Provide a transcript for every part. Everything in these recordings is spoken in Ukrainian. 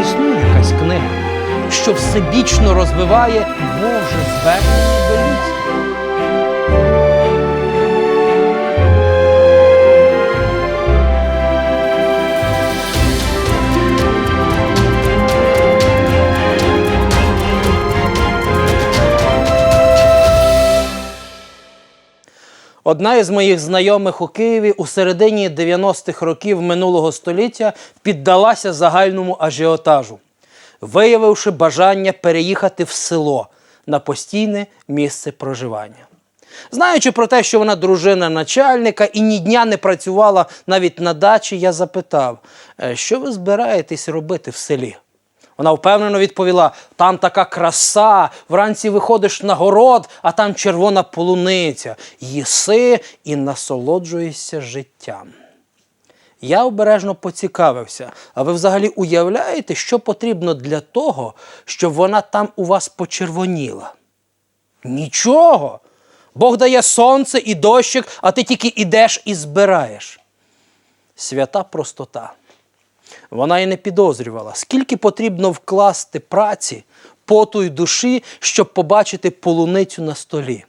Існує якась книга, що всебічно розвиває Боже звернення до людства? Одна із моїх знайомих у Києві у середині 90-х років минулого століття піддалася загальному ажіотажу, виявивши бажання переїхати в село на постійне місце проживання. Знаючи про те, що вона дружина начальника і ні дня не працювала навіть на дачі, я запитав, «Е, що ви збираєтесь робити в селі? Вона впевнено відповіла: там така краса, вранці виходиш на город, а там червона полуниця. Їси і насолоджуєшся життям. Я обережно поцікавився, а ви взагалі уявляєте, що потрібно для того, щоб вона там у вас почервоніла? Нічого. Бог дає сонце і дощик, а ти тільки ідеш і збираєш. Свята простота. Вона і не підозрювала, скільки потрібно вкласти праці, поту й душі, щоб побачити полуницю на столі.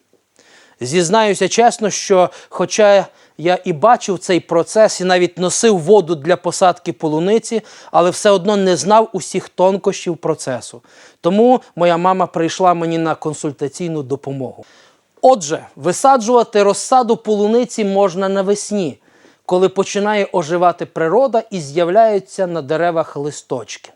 Зізнаюся чесно, що, хоча я і бачив цей процес і навіть носив воду для посадки полуниці, але все одно не знав усіх тонкощів процесу. Тому моя мама прийшла мені на консультаційну допомогу. Отже, висаджувати розсаду полуниці можна навесні, коли починає оживати природа і з'являються на деревах листочки.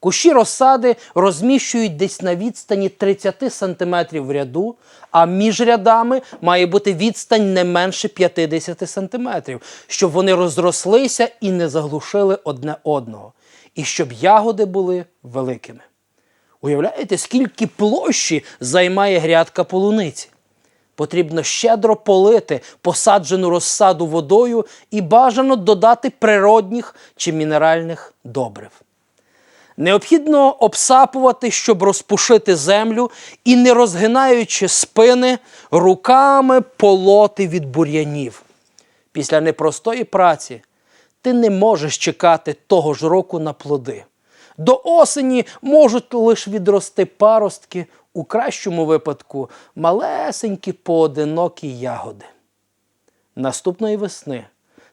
Кущі розсади розміщують десь на відстані 30 см в ряду, а між рядами має бути відстань не менше 50 см, щоб вони розрослися і не заглушили одне одного, і щоб ягоди були великими. Уявляєте, скільки площі займає грядка полуниці? Потрібно щедро полити посаджену розсаду водою і бажано додати природних чи мінеральних добрив. Необхідно обсапувати, щоб розпушити землю і, не розгинаючи спини, руками полоти від бур'янів. Після непростої праці ти не можеш чекати того ж року на плоди. До осені можуть лише відрости паростки, у кращому випадку малесенькі поодинокі ягоди. Наступної весни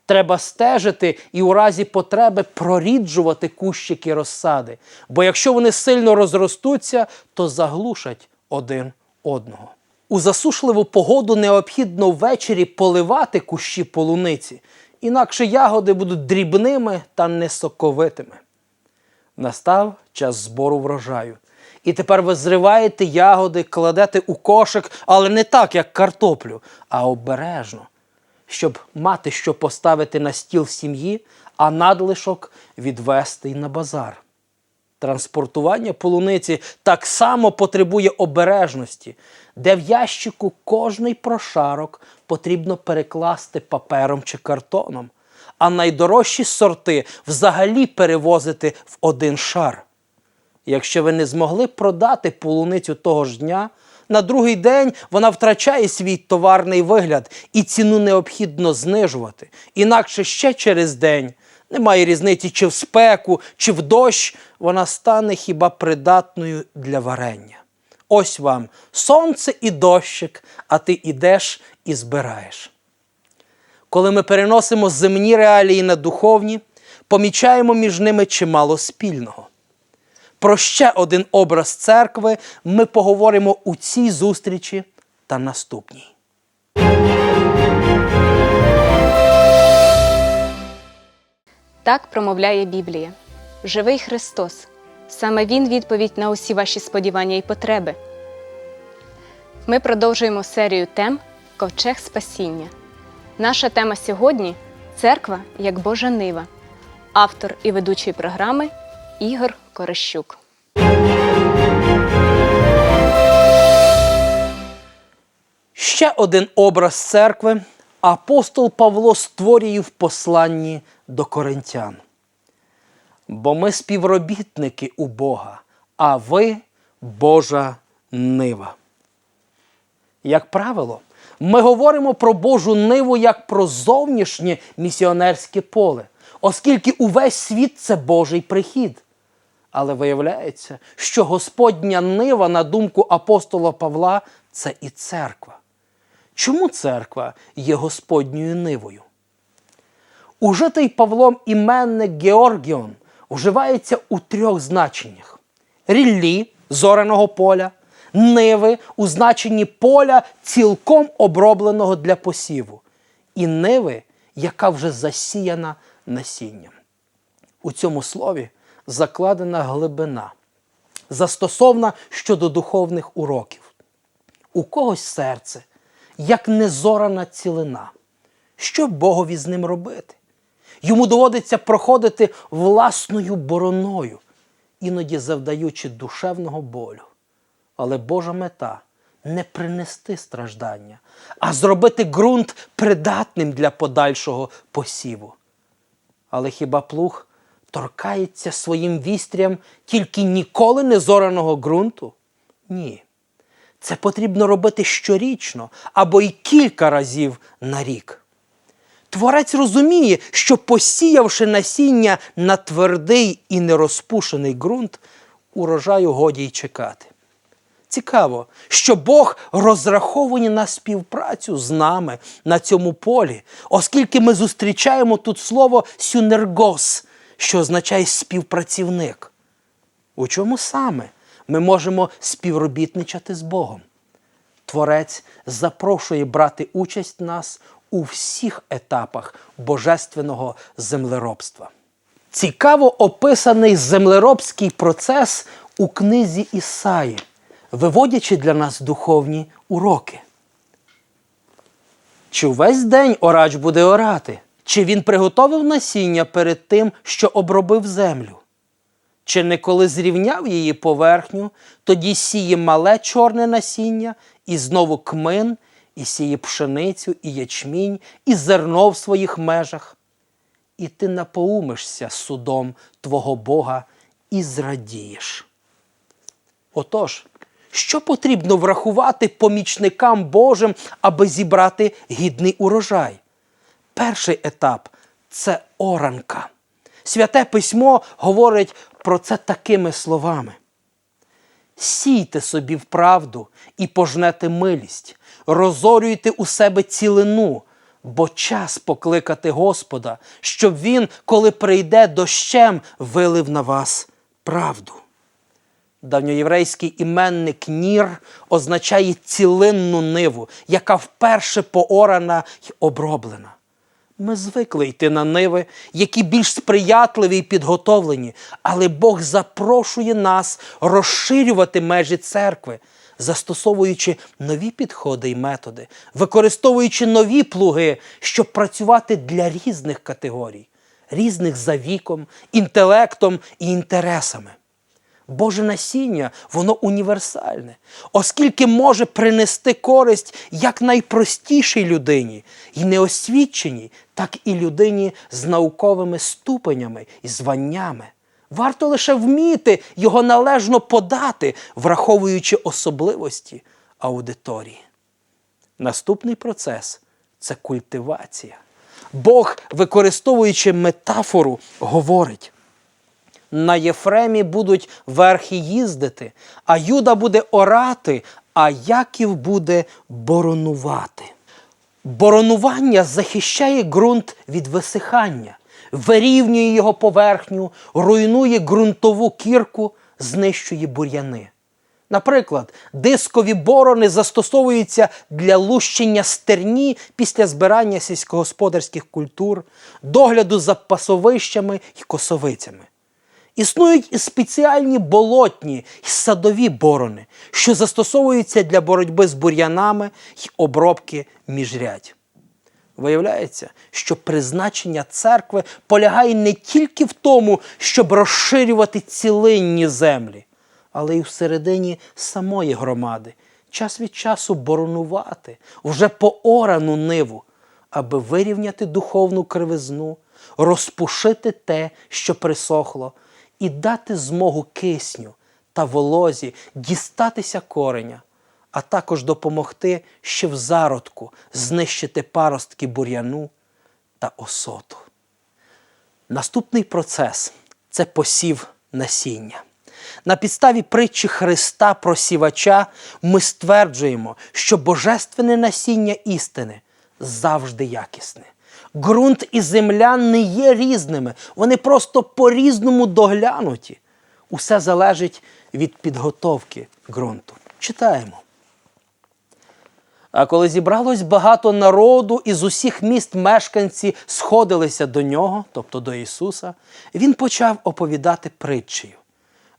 треба стежити і у разі потреби проріджувати кущики розсади, бо якщо вони сильно розростуться, то заглушать один одного. У засушливу погоду необхідно ввечері поливати кущі полуниці, інакше ягоди будуть дрібними та несоковитими. Настав час збору врожаю. І тепер ви зриваєте ягоди, кладете у кошик, але не так, як картоплю, а обережно, щоб мати що поставити на стіл сім'ї, а надлишок відвести на базар. Транспортування полуниці так само потребує обережності, де в ящику кожний прошарок потрібно перекласти папером чи картоном, а найдорожчі сорти взагалі перевозити в один шар. Якщо ви не змогли продати полуницю того ж дня, на другий день вона втрачає свій товарний вигляд і ціну необхідно знижувати. Інакше ще через день немає різниці, чи в спеку, чи в дощ, вона стане хіба придатною для варення. Ось вам сонце і дощик, а ти ідеш і збираєш. Коли ми переносимо земні реалії на духовні, помічаємо між ними чимало спільного. Про ще один образ церкви ми поговоримо у цій зустрічі та наступній. Так промовляє Біблія. Живий Христос. Саме Він відповідь на усі ваші сподівання і потреби. Ми продовжуємо серію тем Ковчег Спасіння. Наша тема сьогодні Церква як Божа Нива. Автор і ведучий програми Ігор Корещук. Ще один образ церкви апостол Павло створює в посланні до коринтян. Бо ми співробітники у Бога, а ви Божа нива. Як правило, ми говоримо про Божу ниву як про зовнішнє місіонерське поле, оскільки увесь світ це Божий прихід. Але виявляється, що Господня нива, на думку апостола Павла, це і церква. Чому церква є Господньою нивою? Ужитий Павлом іменник Георгіон уживається у трьох значеннях: ріллі зореного поля, ниви у значенні поля, цілком обробленого для посіву, і ниви, яка вже засіяна насінням. У цьому слові закладена глибина, застосовна щодо духовних уроків. У когось серце, як незорана цілина. Що Богові з ним робити? Йому доводиться проходити власною бороною, іноді завдаючи душевного болю. Але Божа мета не принести страждання, а зробити ґрунт придатним для подальшого посіву. Але хіба плуг торкається своїм вістрям тільки ніколи не зораного ґрунту? Ні. Це потрібно робити щорічно або й кілька разів на рік. Творець розуміє, що посіявши насіння на твердий і нерозпушений ґрунт, урожаю годі й чекати. Цікаво, що Бог розрахований на співпрацю з нами на цьому полі, оскільки ми зустрічаємо тут слово сюнергос, що означає співпрацівник. У чому саме ми можемо співробітничати з Богом? Творець запрошує брати участь нас у всіх етапах божественного землеробства. Цікаво описаний землеробський процес у книзі Ісаї, виводячи для нас духовні уроки. Чи увесь день орач буде орати? Чи він приготовив насіння перед тим, що обробив землю? Чи не коли зрівняв її поверхню, тоді сіє мале чорне насіння, і знову кмин, і сіє пшеницю, і ячмінь, і зерно в своїх межах. І ти напоумишся судом твого Бога і зрадієш. Отож, що потрібно врахувати помічникам Божим, аби зібрати гідний урожай? Перший етап це оранка. Святе письмо говорить про це такими словами: сійте собі в правду і пожнете милість, розорюйте у себе цілину, бо час покликати Господа, щоб Він, коли прийде дощем, вилив на вас правду. Давньоєврейський іменник Нір означає цілинну ниву, яка вперше поорана й оброблена. Ми звикли йти на ниви, які більш сприятливі і підготовлені, але Бог запрошує нас розширювати межі церкви, застосовуючи нові підходи і методи, використовуючи нові плуги, щоб працювати для різних категорій, різних за віком, інтелектом і інтересами. Боже насіння, воно універсальне, оскільки може принести користь як найпростішій людині, і неосвіченій, так і людині з науковими ступенями і званнями. Варто лише вміти його належно подати, враховуючи особливості аудиторії. Наступний процес це культивація. Бог, використовуючи метафору, говорить на Єфремі будуть верхи їздити, а Юда буде орати, а Яків буде боронувати. Боронування захищає ґрунт від висихання, вирівнює його поверхню, руйнує ґрунтову кірку, знищує бур'яни. Наприклад, дискові борони застосовуються для лущення стерні після збирання сільськогосподарських культур, догляду за пасовищами і косовицями. Існують і спеціальні болотні й садові борони, що застосовуються для боротьби з бур'янами й обробки міжрядь. Виявляється, що призначення церкви полягає не тільки в тому, щоб розширювати цілинні землі, але й всередині самої громади, час від часу боронувати вже поорану ниву, аби вирівняти духовну кривизну, розпушити те, що присохло, і дати змогу кисню та волозі дістатися кореня, а також допомогти ще в зародку знищити паростки бур'яну та осоту. Наступний процес це посів насіння. На підставі притчі Христа про сівача ми стверджуємо, що божественне насіння істини завжди якісне. Ґрунт і земля не є різними, вони просто по-різному доглянуті. Усе залежить від підготовки ґрунту. Читаємо. А коли зібралось багато народу, і з усіх міст мешканці сходилися до нього, тобто до Ісуса, він почав оповідати притчею.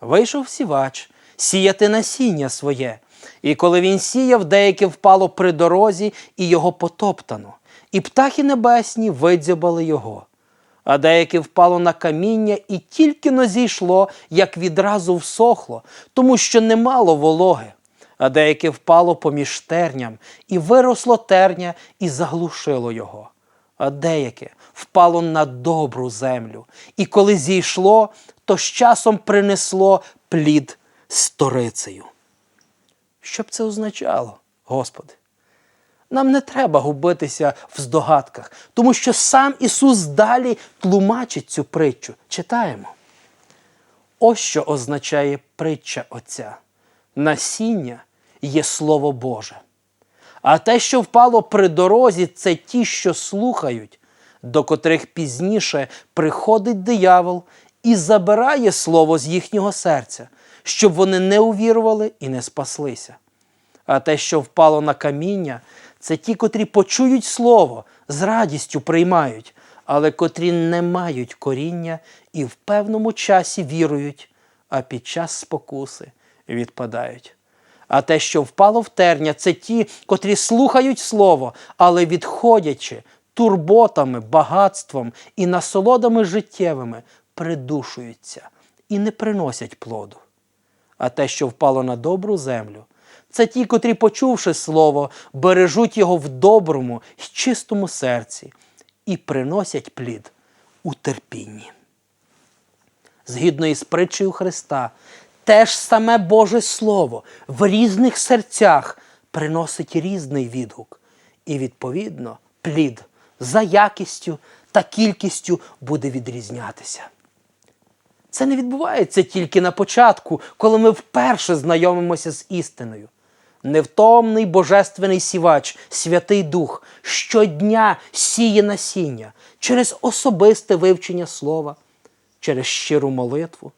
Вийшов сівач сіяти насіння своє, і коли він сіяв, деяке впало при дорозі, і його потоптано, і птахи небесні видзьобали його. А деяке впало на каміння і тільки но зійшло, як відразу всохло, тому що не мало вологи а деяке впало поміж терням, і виросло терня, і заглушило його. А деяке впало на добру землю, і коли зійшло, то з часом принесло плід сторицею. Що б це означало, Господи? Нам не треба губитися в здогадках, тому що сам Ісус далі тлумачить цю притчу. Читаємо. Ось що означає притча Отця. Насіння є Слово Боже. А те, що впало при дорозі, це ті, що слухають, до котрих пізніше приходить диявол і забирає слово з їхнього серця, щоб вони не увірували і не спаслися. А те, що впало на каміння, це ті, котрі почують слово, з радістю приймають, але котрі не мають коріння і в певному часі вірують, а під час спокуси відпадають. А те, що впало в терня, це ті, котрі слухають слово, але відходячи турботами, багатством і насолодами життєвими, придушуються і не приносять плоду. А те, що впало на добру землю, це ті, котрі, почувши слово, бережуть його в доброму й чистому серці і приносять плід у терпінні. Згідно із притчею Христа, те ж саме Боже Слово в різних серцях приносить різний відгук. І, відповідно, плід за якістю та кількістю буде відрізнятися. Це не відбувається тільки на початку, коли ми вперше знайомимося з істиною. Невтомний божественний сівач, Святий Дух, щодня сіє насіння через особисте вивчення слова, через щиру молитву,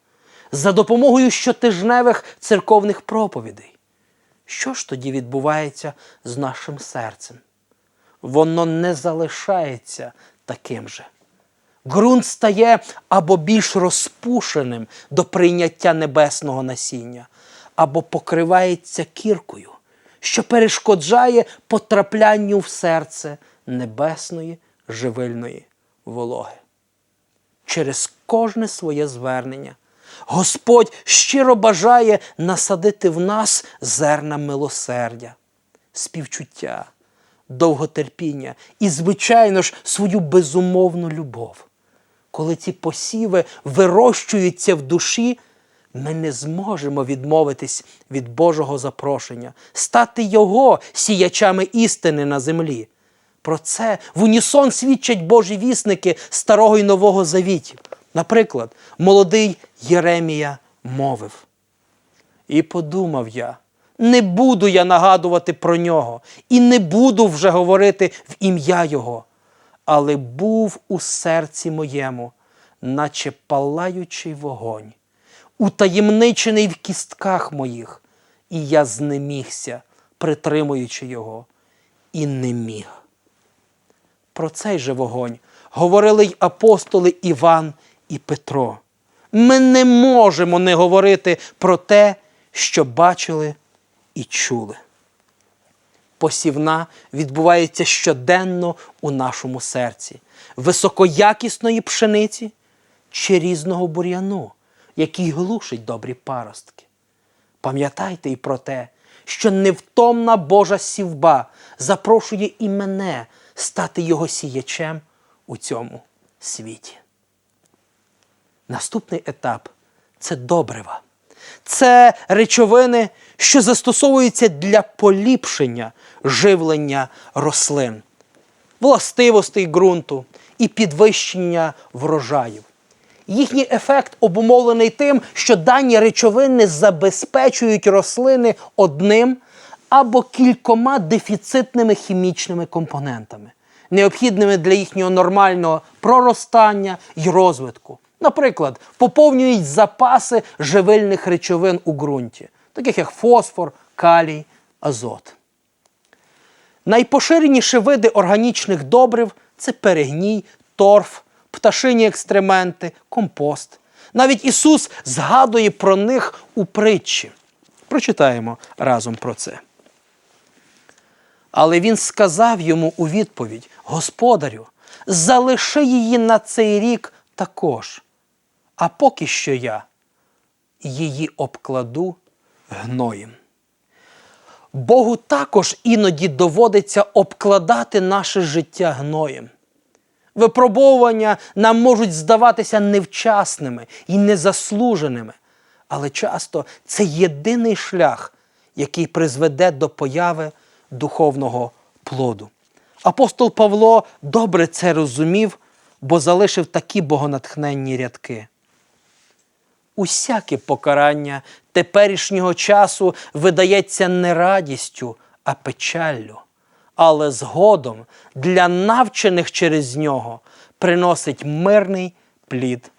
за допомогою щотижневих церковних проповідей. Що ж тоді відбувається з нашим серцем? Воно не залишається таким же. Ґрунт стає або більш розпушеним до прийняття небесного насіння, або покривається кіркою, що перешкоджає потраплянню в серце небесної живильної вологи. Через кожне своє звернення Господь щиро бажає насадити в нас зерна милосердя, співчуття, довготерпіння і, звичайно ж, свою безумовну любов. Коли ці посіви вирощуються в душі, ми не зможемо відмовитись від Божого запрошення, стати Його сіячами істини на землі. Про це в унісон свідчать Божі вісники Старого і Нового Завітів. Наприклад, молодий Єремія мовив. І подумав я, не буду я нагадувати про нього, і не буду вже говорити в ім'я Його, але був у серці моєму, наче палаючий вогонь, утаємничений в кістках моїх, і я знемігся, притримуючи його, і не міг. Про цей же вогонь говорили й апостоли Іван і Петро. Ми не можемо не говорити про те, що бачили і чули. Посівна відбувається щоденно у нашому серці, високоякісної пшениці чи різного бур'яну, який глушить добрі паростки. Пам'ятайте і про те, що невтомна Божа сівба запрошує і мене стати його сіячем у цьому світі. Наступний етап це добрива. Це речовини, що застосовуються для поліпшення живлення рослин, властивостей ґрунту і підвищення врожаїв. Їхній ефект обумовлений тим, що дані речовини забезпечують рослини одним або кількома дефіцитними хімічними компонентами, необхідними для їхнього нормального проростання й розвитку. Наприклад, поповнюють запаси живильних речовин у ґрунті, таких як фосфор, калій, азот. Найпоширеніші види органічних добрив це перегній, торф, пташині екстременти, компост. Навіть Ісус згадує про них у притчі. Прочитаємо разом про це. Але він сказав йому у відповідь: Господарю, залиши її на цей рік також, а поки що я її обкладу гноєм. Богу також іноді доводиться обкладати наше життя гноєм. Випробовування нам можуть здаватися невчасними і незаслуженими, але часто це єдиний шлях, який призведе до появи духовного плоду. Апостол Павло добре це розумів, бо залишив такі богонатхненні рядки. Усяке покарання теперішнього часу видається не радістю, а печаллю, але згодом для навчених через нього приносить мирний плід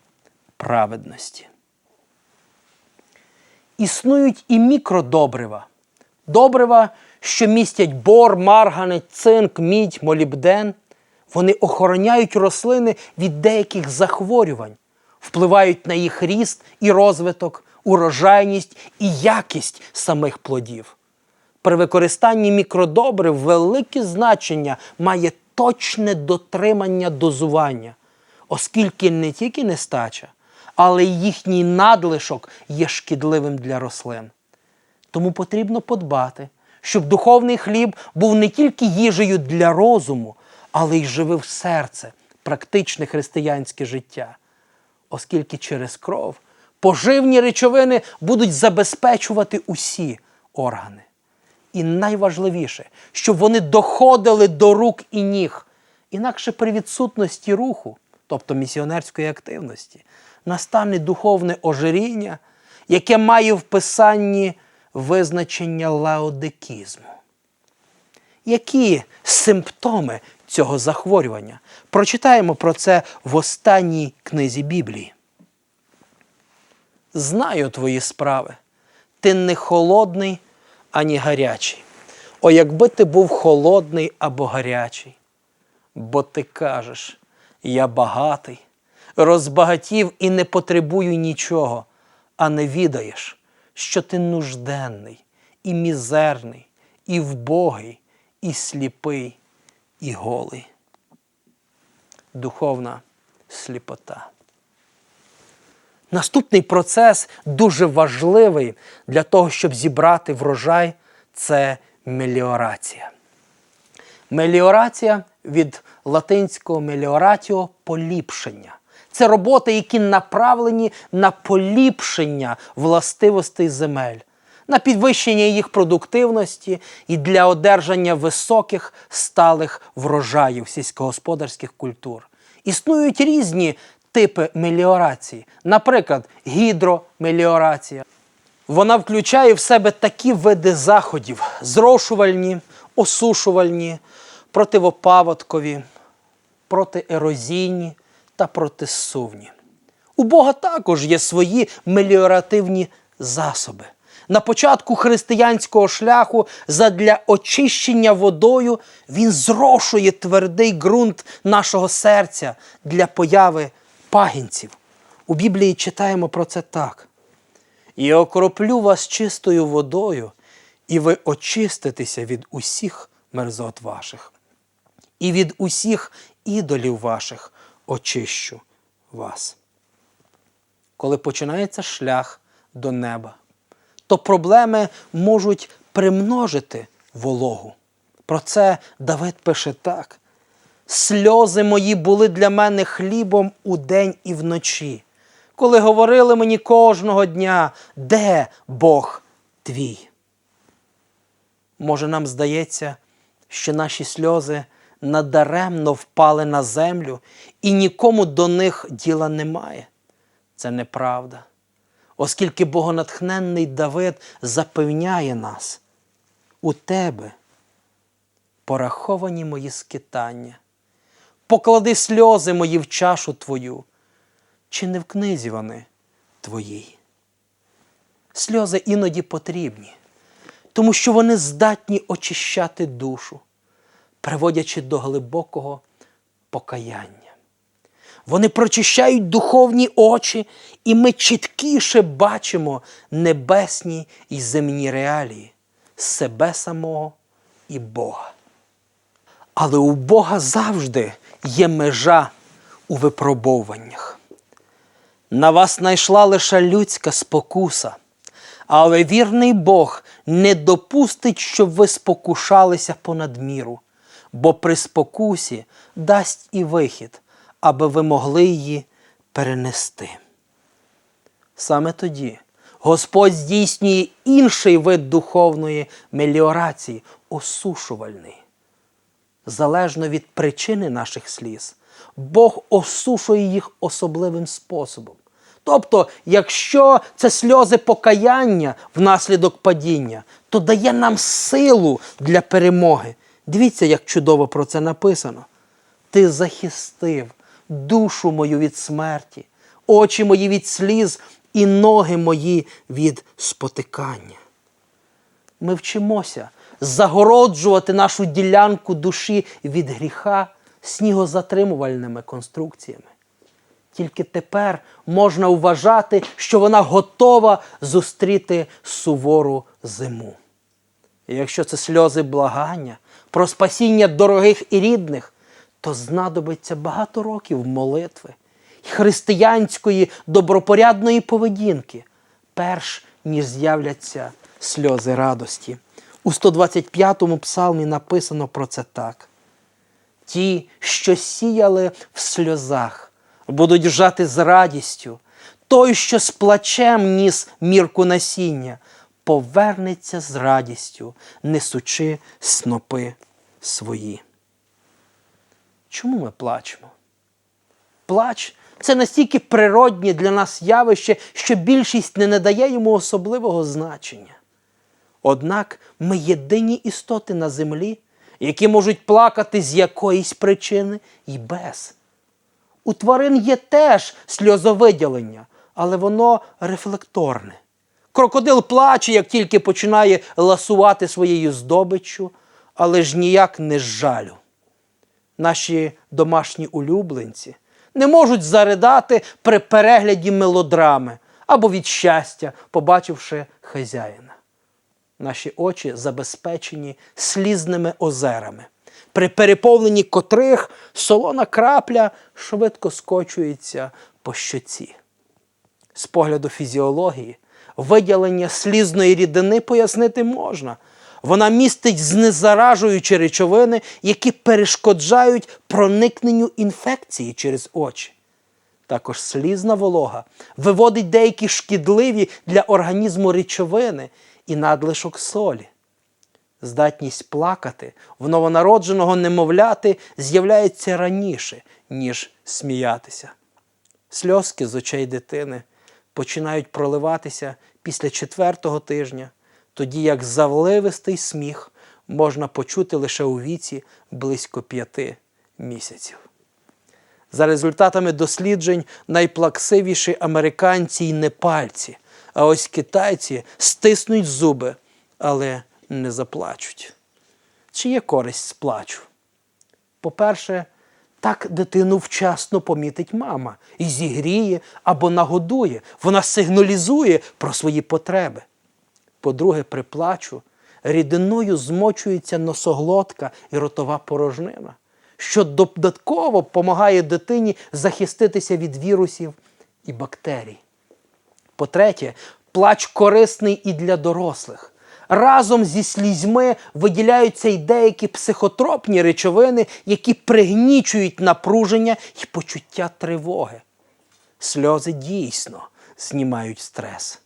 праведності. Існують і мікродобрива. Добрива, що містять бор, марганець, цинк, мідь, молібден. Вони охороняють рослини від деяких захворювань, впливають на їх ріст і розвиток, урожайність і якість самих плодів. При використанні мікродобрив велике значення має точне дотримання дозування, оскільки не тільки нестача, але й їхній надлишок є шкідливим для рослин. Тому потрібно подбати, щоб духовний хліб був не тільки їжею для розуму, але й живив серце, практичне християнське життя, оскільки через кров поживні речовини будуть забезпечувати усі органи. І найважливіше, щоб вони доходили до рук і ніг. Інакше при відсутності руху, тобто місіонерської активності, настане духовне ожиріння, яке має в писанні визначення лаодикізму. Які симптоми цього захворювання? Прочитаємо про це в останній книзі Біблії. Знаю твої справи. Ти не холодний, ані гарячий. О, якби ти був холодний або гарячий. Бо ти кажеш, я багатий, розбагатів і не потребую нічого, а не відаєш, що ти нужденний, і мізерний, і вбогий, і сліпий, і голий. Духовна сліпота. Наступний процес дуже важливий для того, щоб зібрати врожай це меліорація. Меліорація від латинського меліоратіо поліпшення. Це роботи, які направлені на поліпшення властивостей земель, на підвищення їх продуктивності і для одержання високих сталих врожаїв сільськогосподарських культур. Існують різні типи меліорації, наприклад, гідромеліорація. Вона включає в себе такі види заходів: зрошувальні, осушувальні, противопаводкові, протиерозійні та протисувні. У Бога також є свої меліоративні засоби. На початку християнського шляху задля очищення водою він зрошує твердий ґрунт нашого серця для появи пагінців. У Біблії читаємо про це так. І окроплю вас чистою водою, і ви очиститеся від усіх мерзот ваших, і від усіх ідолів ваших очищу вас. Коли починається шлях до неба, то проблеми можуть примножити вологу. Про це Давид пише так: сльози мої були для мене хлібом удень і вночі, коли говорили мені кожного дня, де Бог твій. Може, нам здається, що наші сльози надаремно впали на землю і нікому до них діла немає. Це неправда. Оскільки богонатхненний Давид запевняє нас, у тебе пораховані мої скитання, поклади сльози мої в чашу твою, чи не в книзі вони твоїй? Сльози іноді потрібні, тому що вони здатні очищати душу, приводячи до глибокого покаяння. Вони прочищають духовні очі, і ми чіткіше бачимо небесні і земні реалії, себе самого і Бога. Але у Бога завжди є межа у випробовуваннях. На вас знайшла лише людська спокуса, але вірний Бог не допустить, щоб ви спокушалися понад міру, бо при спокусі дасть і вихід, аби ви могли її перенести. Саме тоді Господь здійснює інший вид духовної меліорації осушувальний. Залежно від причини наших сліз, Бог осушує їх особливим способом. Тобто, якщо це сльози покаяння внаслідок падіння, то дає нам силу для перемоги. Дивіться, як чудово про це написано. Ти захистив душу мою від смерті, очі мої від сліз і ноги мої від спотикання. Ми вчимося загороджувати нашу ділянку душі від гріха снігозатримувальними конструкціями. Тільки тепер можна вважати, що вона готова зустріти сувору зиму. І якщо це сльози благання про спасіння дорогих і рідних, то знадобиться багато років молитви й християнської добропорядної поведінки, перш ніж з'являться сльози радості. У 125-му псалмі написано про це так. Ті, що сіяли в сльозах, будуть жати з радістю. Той, що з плачем ніс мірку насіння, повернеться з радістю, несучи снопи свої. Чому ми плачемо? Плач це настільки природнє для нас явище, що більшість не надає йому особливого значення. Однак ми єдині істоти на землі, які можуть плакати з якоїсь причини і без. У тварин є теж сльозовиділення, але воно рефлекторне. Крокодил плаче, як тільки починає ласувати своєю здобиччю, але ж ніяк не з жалю. Наші домашні улюбленці не можуть заридати при перегляді мелодрами або від щастя, побачивши хазяїна. Наші очі забезпечені слізними озерами, при переповненні котрих солона крапля швидко скочується по щоці. З погляду фізіології, виділення слізної рідини пояснити можна. Вона містить знезаражуючі речовини, які перешкоджають проникненню інфекції через очі. Також слізна волога виводить деякі шкідливі для організму речовини і надлишок солі. Здатність плакати в новонародженого немовляти з'являється раніше, ніж сміятися. Сльозки з очей дитини починають проливатися після четвертого тижня, тоді як завливистий сміх можна почути лише у віці близько п'яти місяців. За результатами досліджень, найплаксивіші американці й непальці, а ось китайці стиснуть зуби, але не заплачуть. Чи є користь з плачу? По-перше, так дитину вчасно помітить мама і зігріє або нагодує. Вона сигналізує про свої потреби. По-друге, при плачу рідиною змочується носоглотка і ротова порожнина, що додатково допомагає дитині захиститися від вірусів і бактерій. По-третє, плач корисний і для дорослих. Разом зі слізьми виділяються й деякі психотропні речовини, які пригнічують напруження і почуття тривоги. Сльози дійсно знімають стрес.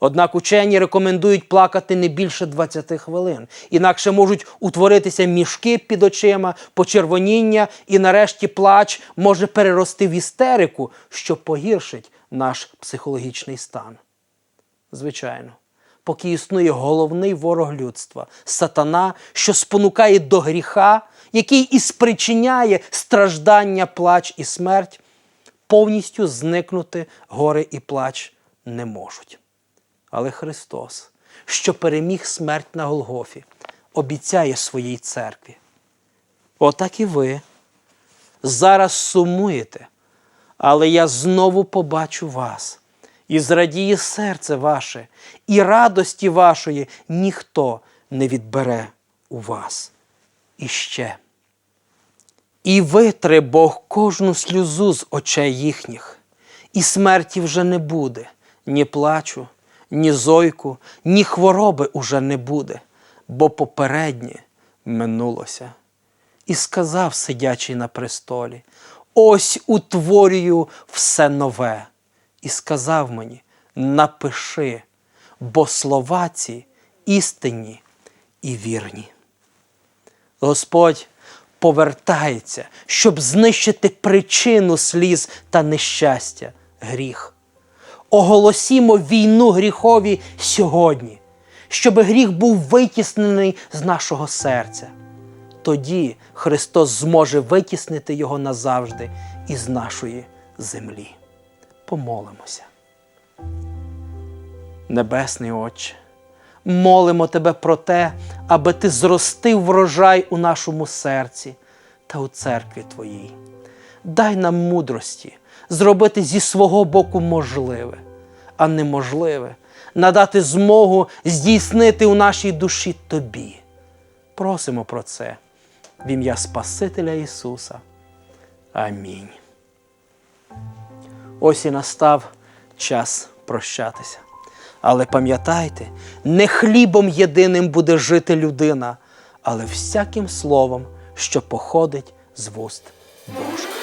Однак учені рекомендують плакати не більше 20 хвилин, інакше можуть утворитися мішки під очима, почервоніння і нарешті плач може перерости в істерику, що погіршить наш психологічний стан. Звичайно, поки існує головний ворог людства сатана, що спонукає до гріха, який і спричиняє страждання, плач і смерть, повністю зникнути горе і плач не можуть. Але Христос, що переміг смерть на Голгофі, обіцяє своїй церкві. Отак і ви зараз сумуєте, але я знову побачу вас, і зрадіє серце ваше, і радості вашої ніхто не відбере у вас. І ще. І витре Бог кожну сльозу з очей їхніх, і смерті вже не буде, ні плачу, ні зойку, ні хвороби уже не буде, бо попереднє минулося. І сказав сидячий на престолі: Ось утворюю все нове. І сказав мені: напиши, бо слова ці істинні і вірні. Господь повертається, щоб знищити причину сліз та нещастя гріх. Оголосімо війну гріхові сьогодні, щоб гріх був витіснений з нашого серця. Тоді Христос зможе витіснити його назавжди із нашої землі. Помолимося. Небесний Отче, молимо Тебе про те, аби Ти зростив врожай у нашому серці та у церкві Твоїй. Дай нам мудрості зробити зі свого боку можливе, а неможливе надати змогу здійснити у нашій душі Тобі. Просимо про це в ім'я Спасителя Ісуса. Амінь. Ось і настав час прощатися. Але пам'ятайте, не хлібом єдиним буде жити людина, але всяким словом, що походить з вуст Божих.